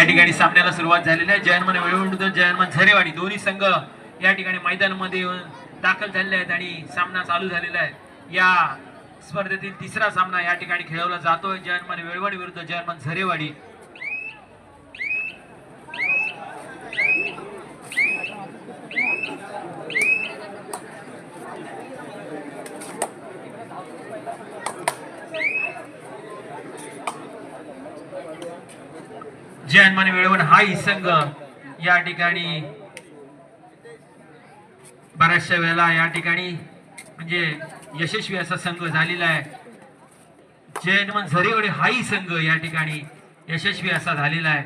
या ठिकाणी सामन्याला सुरुवात झालेली आहे. जयनमान वेळवंड जयनमान झरेवाडी दोन्ही संघ या ठिकाणी मैदानामध्ये येऊन दाखल झालेले आहेत आणि सामना चालू झालेला आहे. या स्पर्धेतील तिसरा सामना या ठिकाणी खेळवला जातोय. जयनमान वेळवाडी विरुद्ध जयनमान झरेवाडी. जयनमान वेळवण हा संघ. या ठिकाणी बऱ्याचशा वेळेला या ठिकाणी म्हणजे यशस्वी असा संघ झालेला आहे. जयनमान झरेवडे हाही संघ या ठिकाणी यशस्वी असा झालेला आहे.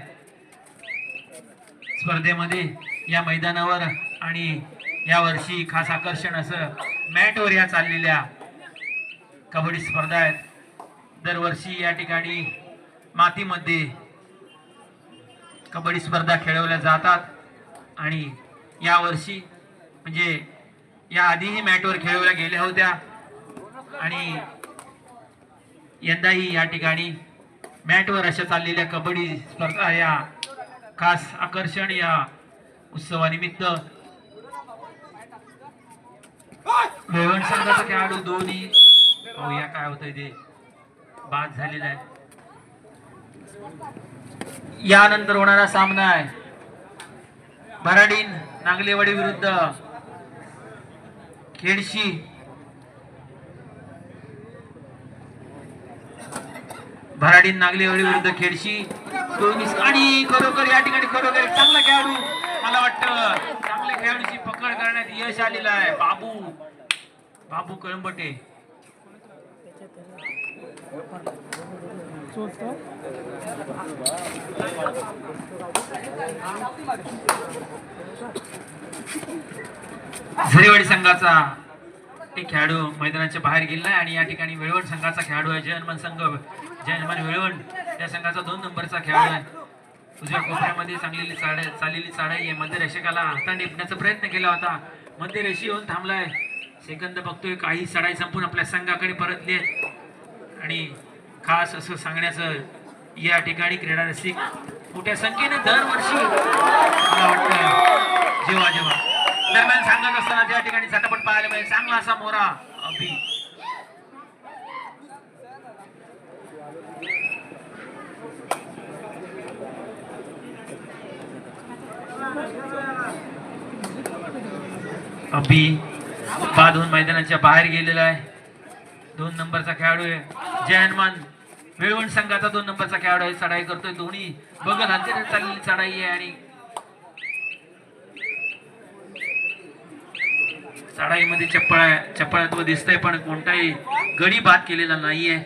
स्पर्धेमध्ये या मैदानावर आणि या वर्षी खास आकर्षण असं मॅटवर या चाललेल्या कबड्डी स्पर्धा आहेत. दरवर्षी या ठिकाणी मातीमध्ये कबड्डी स्पर्धा खेळवल्या जातात. आणि यावर्षी म्हणजे या आधीही मॅटवर खेळवल्या गेल्या होत्या. आणि यंदाही या ठिकाणी मॅटवर अशा चाललेल्या कबड्डी स्पर्धा या खास आकर्षण या उत्सवानिमित्त वेवण संघाचा खेळाडू दोन्ही या काय होतंय ते? बाद झालेला आहे. यानंतर होणारा सामना आहे. भराडीन नांगलेवाडी विरुद्ध खेडशी. भराडीन नागलेवाडी विरुद्ध खेडशी. दोन्ही आणि खरोखर या ठिकाणी खरोखर चांगला खेळाडू मला वाटतं. चांगल्या खेळाडूची पकड करण्यात यश आलेलं आहे. बाबू. बाबू कळंबटे. झरेवाडी संघाचा एक खेळाडू मैदानाच्या बाहेर गेला आहे आणि या ठिकाणी वेळवण संघाचा खेळाडू आहे जयनमान संघ. जयनमान वेळवण या संघाचा दोन नंबरचा खेळाडू आहे. उजव्या कोपऱ्यामध्ये चांगलेली चाड चाललेली चाडाई आहे. मध्यरेषकाला हाताने टिपण्याचा प्रयत्न केला होता. मध्यरेषी येऊन थांबलाय. सेकंद बघतोय. काही चढाई संपून आपल्या संघाकडे परतली आणि खास असं सांगण्याचं या ठिकाणी क्रीडा रसिक मोठ्या संख्येने दरवर्षी मला वाटतं जेव्हा जेव्हा. दरम्यान सांगत असताना त्या ठिकाणी झटपट पाहायला मिळेल. चांगला असा मोरा अभि. अभि बाद होऊन मैदानाच्या बाहेर गेलेला आहे. दोन नंबरचा खेळाडू आहे. जयनमान वेळवण संघाचा दोन नंबरचा खेळाडू आहे चढाई करतोय दोन्ही बघत हलते चाललेली चढाई आहे आणि चढाईमध्ये चप्पळ चप्पळत्व दिसतंय पण कोणताही गडी बाद केलेला नाहीये.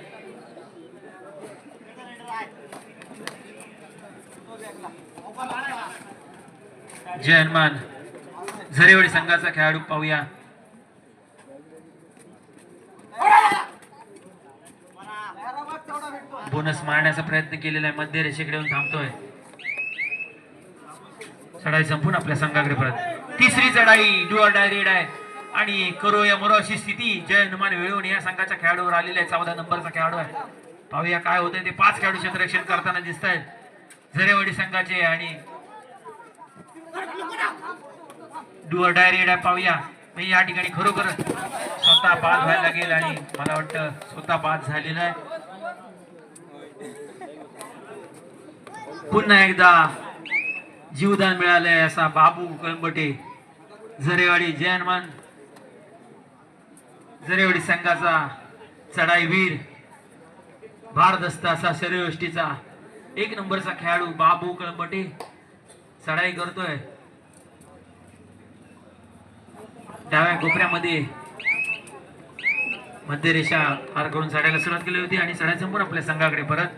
जय हनुमान. झरेवडी संघाचा खेळाडू पाहूया. बोनस मारण्याचा प्रयत्न केलेला आहे. मध्य रेषेकडे येऊन थांबतोय. चढाई संपून आपल्या संघाकडे परत. तिसरी चढाई डुअर डाय रेड आहे आणि करो या मरो अशी स्थिती. जय हनुमान वेळून या संघाच्या खेळाडूवर आलेला आहे चौदा नंबरचा खेळाडू आहे. पाहूया काय होतंय. ते पाच खेळाडू क्षेत्ररक्षण करताना दिसत आहेत झरेवाडी संघाचे आणि डुअर डाय रेड आहे पाहूया. या ठिकाणी खरोखर स्वतः बाद व्हायला लागेल आणि मला वाटतं स्वतः बाद झालेला आहे. पुन्हा एकदा जीवदान मिळालंय असा बाबू कळंबटे झरेवाडी जयनमान झरेवाडी संघाचा चढाईवीर भारदस्त असा शरीरयष्टीचा एक नंबरचा खेळाडू बाबू कळंबटे चढाई करतोय. डाव्या कोपऱ्यामध्ये मध्य रेषा पार करून चढायला सुरुवात केली होती आणि चढाई संपून आपल्या संघाकडे परत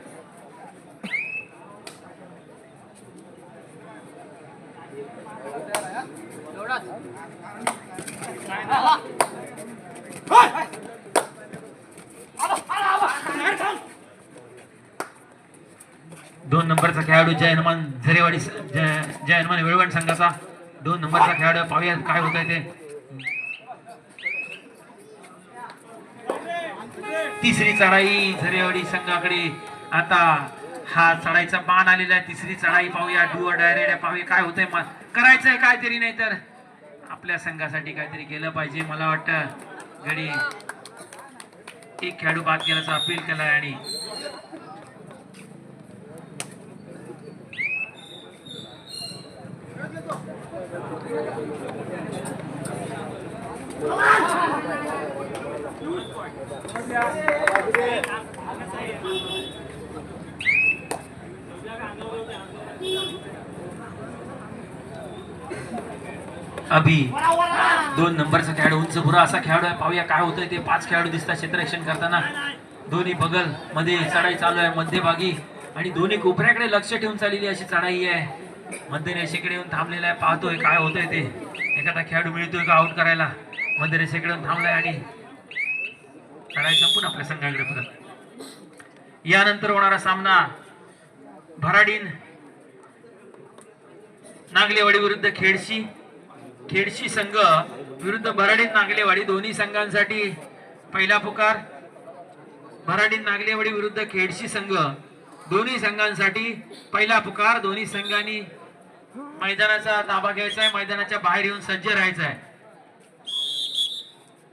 दोन नंबरचा खेळाडू जय हनुमान जय जय हनुमान वेळवण संघाचा दोन नंबरचा खेळाडू. पाहूया काय होत आहे ते. तिसरी चढाई झरेवाडी संघाकडे. आता हा चढाईचा बाण आलेला आहे. तिसरी चढाई पाहूया. डुअर डायरेक्ट पाहूया काय होतंय. करायचंय काहीतरी नाही तर. आपल्या संघासाठी काहीतरी केलं पाहिजे मला वाटतं. गडी. एक खेळाडू बाद केल्याचा अपील केलाय आणि अभि दोन नंबरचा खेळाडू उंच बुरा असा खेळाडू आहे. पाहूया काय होतंय ते. पाच खेळाडू दिसतात क्षेत्ररक्षण करताना. दोन्ही बगलमध्ये चढाई चालू आहे मध्यभागी. आणि दोन्ही कोपऱ्याकडे लक्ष ठेवून चाललेली अशी चढाई आहे. मध्यरेषेकडे येऊन थांबलेला आहे. पाहतोय काय होतंय ते. एखादा खेळाडू मिळतोय का आउट करायला? मध्यरेषेकडे येऊन थांबलाय आणि चढाई संपून आपल्या संघाकडे परत यानंतर होणारा सामना भराडीन नागलेवाडी विरुद्ध खेडशी. खेडशी संघ विरुद्ध भराडीन नागलेवाडी दोन्ही संघांसाठी पहिला पुकार. भराडीन नागलेवाडी विरुद्ध खेडशी संघ दोन्ही संघांसाठी पहिला पुकार. दोन्ही संघांनी मैदानाचा ताबा घ्यायचा आहे मैदानाच्या बाहेर येऊन सज्ज राहायचा आहे.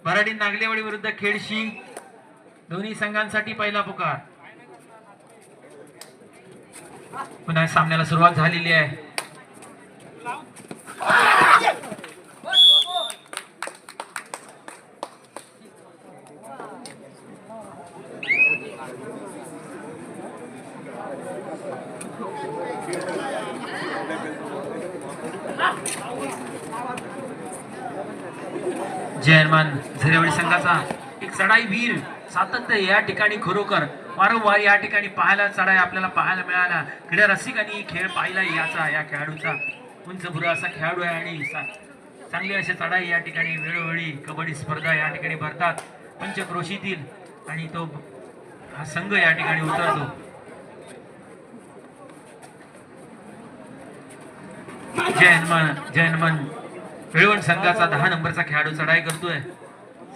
भराडीन नागलेवाडी विरुद्ध खेडशी दोन्ही संघांसाठी पहिला पुकार. पुन्हा सामन्याला सुरुवात झालेली आहे. जयमान झरेवाडी संघाचा एक चढाई वीर सातत्य या ठिकाणी खरोखर वारंवार या ठिकाणी पाहायला चढाई आपल्याला पाहायला मिळाला. क्रीडा रसिकांनी खेळ पाहिला याचा या खेळाडूचा उंच बुरा असा खेळाडू आहे आणि चांगली अशी चढाई या ठिकाणी वेळोवेळी कबड्डी स्पर्धा या ठिकाणी भरतात. पंचक्रोशीतील आणि तो हा संघ या ठिकाणी उतरतो. जय हनुमान. वेळवण संघाचा दहा नंबरचा खेळाडू चढाई करतोय.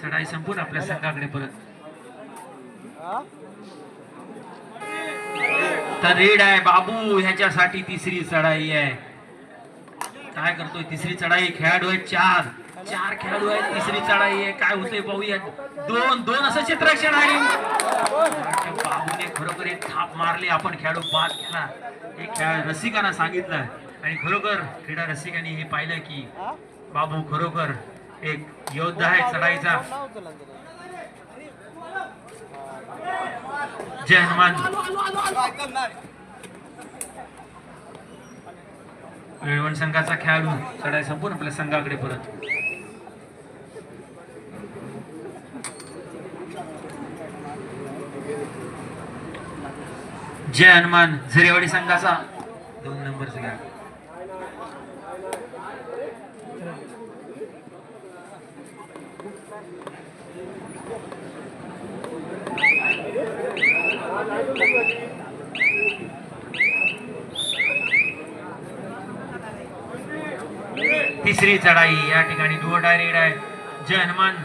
चढाई संपून आपल्या संघाकडे परत तर रेड आहे बाबू ह्याच्यासाठी तिसरी चढाई आहे. काय करतोय तिसरी चढाई खेळाडू आहे चार. चार खेळाडू आहेत तिसरी चढाई आहे. काय होतंय पाहूया दोन दोन असं चित्रक्षण आहे. बाबूने खरोखर एक थाप मारली. आपण खेळाडू बाद केला हे खेळ रसिकांना सांगितलं आणि खरोखर क्रीडा रसिकांनी हे पाहिलं की बाबू खरोखर एक योद्धा आहे चढाईचा. जय हनुमान। वेळवण संघाचा खेळाडू चढाई संपून आपल्या संघाकडे परत. जय हनुमान झरेवाडी संघाचा दोन नंबरचा खेळाडू. तिसरी चढाई. या ठिकाणी डुअर डायरेक्ट आहे. जय हनुमान.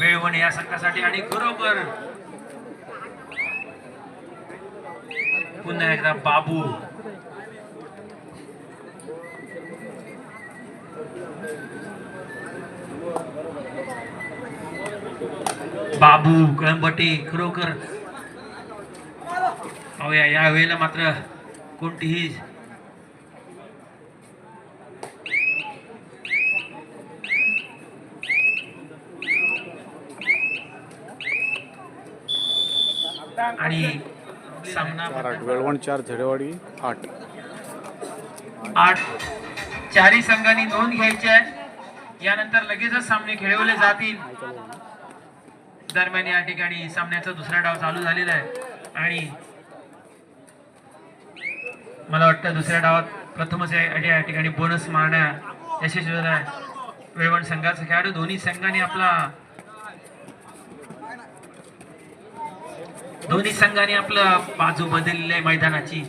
वेळवण या संघासाठी आणि बरोबर पुन्हा एकदा बाबू. बाबू कळंबटे खरोखर. या वेळेला मात्र कोणतीही आणि सामना वेळवण चार झडेवाडी आठ. आठ. चारही संघांनी नोंद घ्यायची आहे. यानंतर लगेचच सामने खेळवले जातील. दरम्यान या ठिकाणी सामन्याचा दुसरा डाव चालू झालेला आहे. आणि मला वाटतं दुसऱ्या डावात प्रथमच या या ठिकाणी बोनस मारण्या यशस्वी झाला आहे वेळवण संघाचा खेळाडू. दोन्ही संघांनी आपला दोन्ही संघांनी आपलं बाजू बदललेली आहे मैदानाची.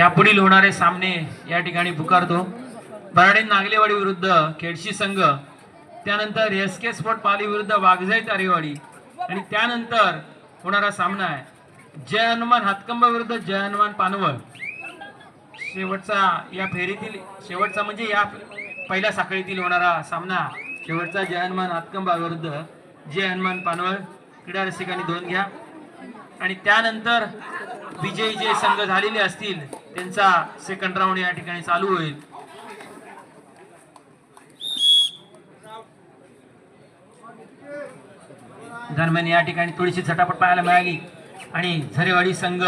यापुढील होणारे सामने या ठिकाणी पुकारतो. बराडे नागलेवाडी विरुद्ध खेडशी संघ त्यानंतर एस के स्पोर्ट पाली विरुद्ध वाघजाई तारेवाडी आणि त्यानंतर होणारा सामना आहे जय हनुमान हातकंबा विरुद्ध जय हनुमान पानवळ. शेवटचा या फेरीतील शेवटचा म्हणजे या पहिल्या साखळीतील होणारा सामना शेवटचा जय हनुमान हातकंबा विरुद्ध जय हनुमान पानवळ. क्रीडा रसिकांनी दोन घ्या. आणि त्यानंतर विजयी जे संघ झालेले असतील त्यांचा सेकंड राऊंड या ठिकाणी चालू होईल. दरम्यान या ठिकाणी थोडीशी झटापट पाहायला मिळाली आणि झरेवाडी संघ.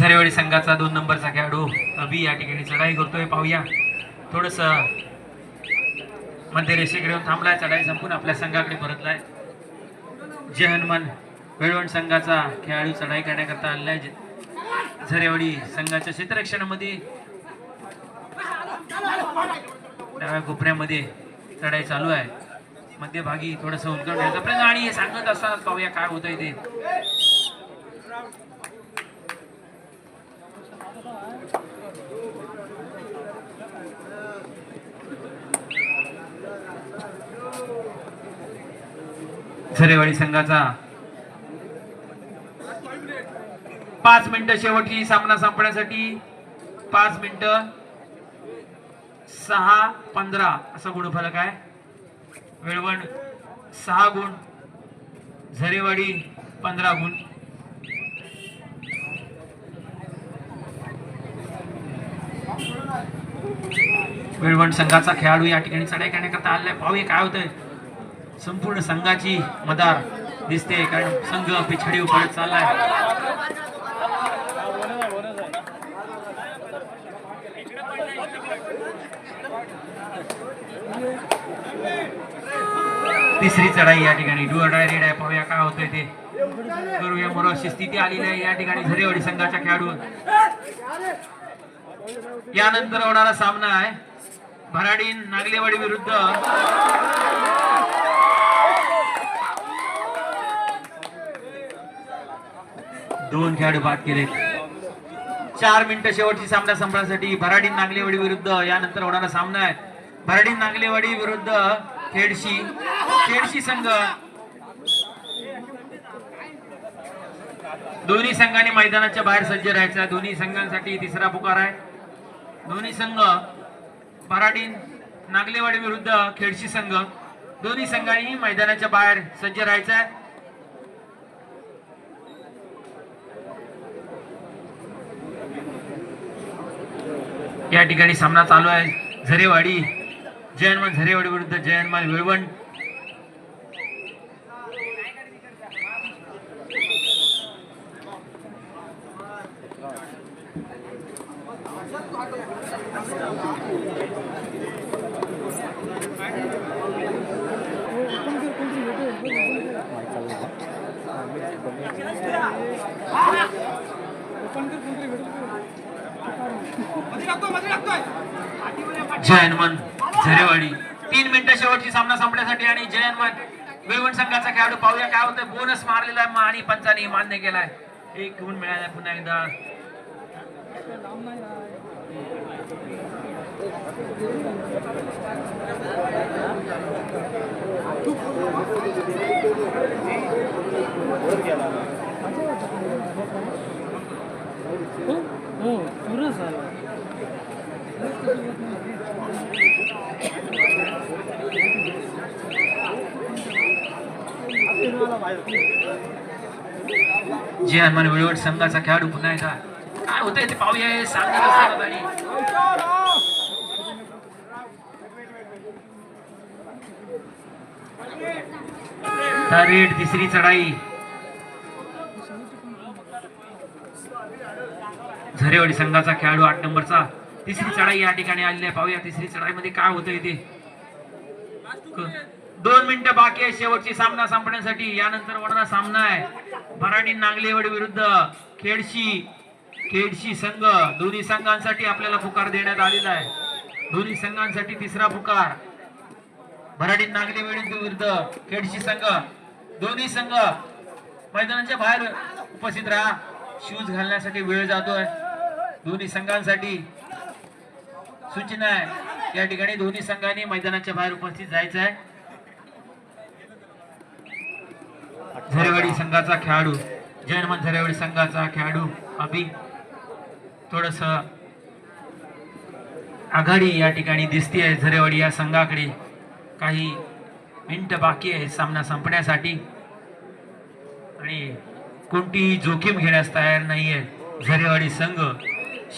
झरेवाडी संघाचा दोन नंबरचा खेळाडू अभि या ठिकाणी चढाई करतोय पाहूया. थोडस मध्य रेषेकडे येऊन थांबलाय चढाई संपून आपल्या संघाकडे परतलाय. जय हनुमान वेळवण संघाचा खेळाडू चढाई करण्याकरता आलेला आहे. झरेवाडी संघाच्या क्षेत्ररक्षणामध्ये डाव्या कोपऱ्यामध्ये चढाई चालू आहे. मध्यभागी थोडस उलगडण्याचा प्रयत्न आणि हे सांगत असताना पाहूया काय होतंय ते. सरेवाडी संघाचा. पाच मिनिटं शेवटची सामना संपण्यासाठी. पाच मिनिटं. सहा पंधरा. असा गुणफलक आहे. वेळवण सहा गुण. झरेवाडी पंधरा गुण. वेळवण संघाचा खेळाडू या ठिकाणी चढाई करण्याकरता आलाय पाहूया काय होतंय. संपूर्ण संघाची मदार दिसते कारण संघ पिछाडी पडत चाललाय. तिसरी चढाई या ठिकाणी. डुअर डाय रेड आहे पाहूया काय होतंय ते. करूया मोर अशी स्थिती आलेली आहे या ठिकाणी झरेवाडी संघाच्या खेळाडू यानंतर होणारा सामना आहे. भराडीन नागलेवाडी विरुद्ध दोन खेळाडू बाद केले. चार मिनिटं शेवटची सामना संपण्यासाठी भराडीन नागलेवाडी विरुद्ध यानंतर होणारा सामना आहे. भराडीन नागलेवाडी विरुद्ध खेडशी खेडशी संघ. दोन्ही संघाने मैदानाच्या बाहेर सज्ज राहायचा. दोन्ही संघांसाठी तिसरा पुकार आहे. दोन्ही संघ भराडीन नागलेवाडी विरुद्ध खेडशी संघ. दोन्ही संघांनी मैदानाच्या बाहेर सज्ज राहायचा आहे. या ठिकाणी सामना चालू आहे. झरेवाडी जयनमान झरेवाडी विरुद्ध जयनमान विळवण जय हनुमान झरेवाडी. तीन मिनिटं शेवटची सामना संपण्यासाठी आणि जय हनुमान. विळवण संघाचा खेळाडू पाहूया. काय होतं बोनस मारलेला आहे आणि पंचाने मान्य केलाय. एक गुण मिळाला पुन्हा एकदा. हो पुरं झालं जे हनुमान वेळेवर संघाचा खेळाडू पुन्हा एकदा. काय होतंय ते पाहूया सांगा रेड तिसरी चढाई. झरेवाडी संघाचा खेळाडू आठ नंबरचा. तिसरी चढाई या ठिकाणी आलेली आहे. पाहूया तिसरी चढाईमध्ये काय होतं इथे दोन मिनिटं बाकी आहे. शेवटची सामना संपण्यासाठी. यानंतर होणारा सामना आहे. मराठी नांगलेवाडी विरुद्ध खेडशी खेडशी संघ. दोन्ही संघांसाठी आपल्याला पुकार देण्यात आलेला आहे. दोन्ही संघांसाठी तिसरा पुकार. मराठी नांगलेवाडी विरुद्ध खेडशी संघ. दोन्ही संघ मैदानाच्या बाहेर उपस्थित राहा. शूज घालण्यासाठी वेळ जातोय. दोन्ही संघांसाठी सूचना आहे. या ठिकाणी दोन्ही संघांनी मैदानाच्या बाहेर उपस्थित जायचं आहे झरेवाडी संघाचा खेळाडू जयनमन झरेवाडी संघाचा खेळाडू अभि. थोडस आघाडी या ठिकाणी दिसते आहे झरेवाडी या संघाकडे. काही मिनिट बाकी आहे सामना संपण्यासाठी. आणि कोणतीही जोखीम घेण्यास तयार नाही आहे झरेवाडी संघ.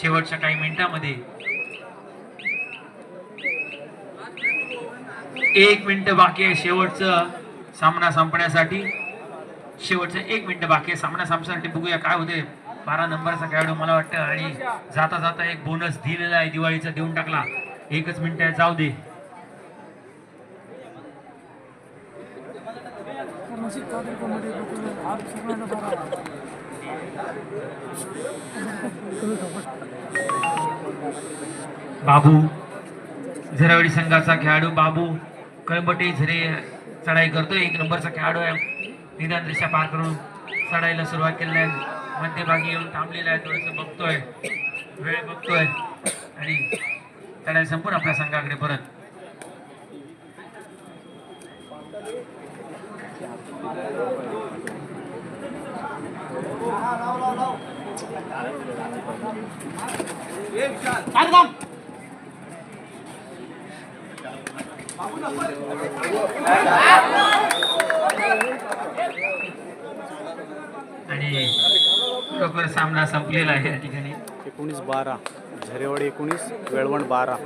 शेवटच्या काही मिनिटांमध्ये. एक मिनिट बाकी आहे शेवटचं सामना संपण्यासाठी. शेवटचं एक मिनिट बाकी आहे सामना संपण्यासाठी बघूया काय होते बारा नंबरचा खेळाडू मला वाटतं आणि जाता जाता एक बोनस दिलेला आहे दिवाळीचा देऊन टाकला. एकच मिनिट आहे जाऊ दे. बाबू झरावडी संघाचा खेळाडू बाबू कळंबटे झरे चढाई करतो एक नंबरचा खेळाडू आहे. निदान रेषा पार करून चढाईला सुरुवात केलेली आहे. मध्यभागी येऊन थांबलेला आहे. थोडंसं बघतोय. वेळ बघतोय. आणि चढाई संपून आपल्या संघाकडे परत. आणि सामना संपलेला आहे या ठिकाणी. एकोणीस बारा झरेवाडी एकोणीस वेळवण बारा.